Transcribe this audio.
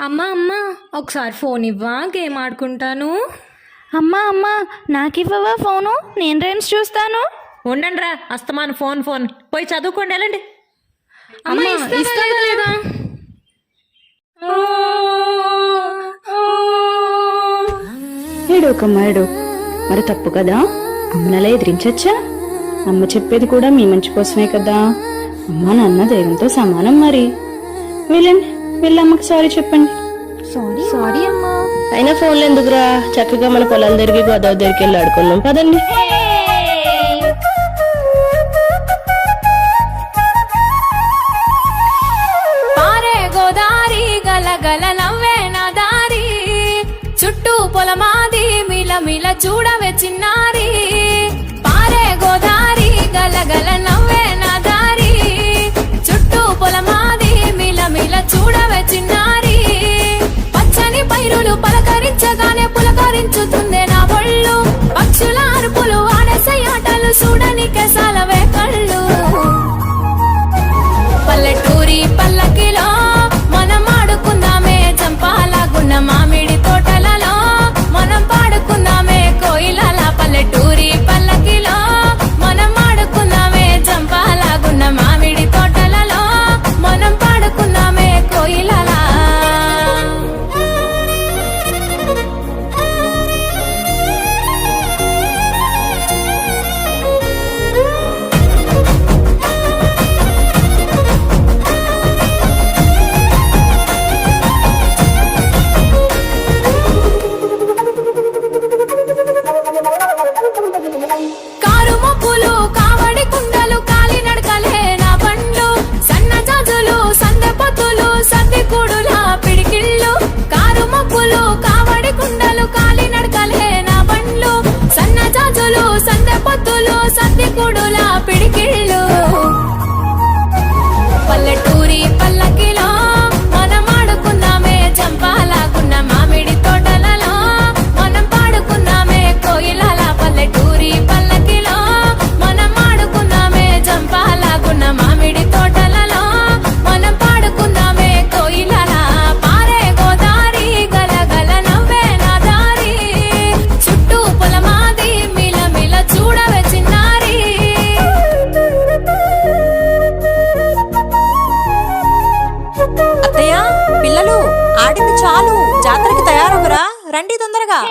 అమ్మా అమ్మా ఒకసారి ఫోన్ ఇవ్వా గేమ్ ఆడుకుంటాను. అమ్మా అమ్మా నాకివ్వవా ఫోను? నేను రైమ్స్ చూస్తాను. ఉండండి రా అస్తమాను ఫోన్ ఫోన్. పోయి చదువుకోండి వెళ్ళండి అమ్మా ఇస్తావా లేదా? ఏడోకమ్మా ఏడో మరి తప్పు కదా? అమ్మనలా ఎదిరించచ్చా? అమ్మ చెప్పేది కూడా మీ మంచి కోసమే కదా? అమ్మ నాన్న దైవంతో సమానం మరి. వెళ్ళండి. వెళ్ళి అమ్మకి సారీ చెప్పండి. సారీ సారీ అమ్మా. అయినా ఫోన్లు ఎందుకురా? చక్కగా మన పొలాల దగ్గరికి గోదావరి దగ్గరికి వెళ్ళి ఆడుకుందాం. పదండి. పారే గోదారి గల గల నవ్వే నా దారి. చుట్టూ పొలమాది మిల మిల చూడవే చిన్నారి. పారే గోదారి గల ఆటలు చూడని కారు మబ్బులు చాలు. జాతరకి తయారవురా. రండి తొందరగా.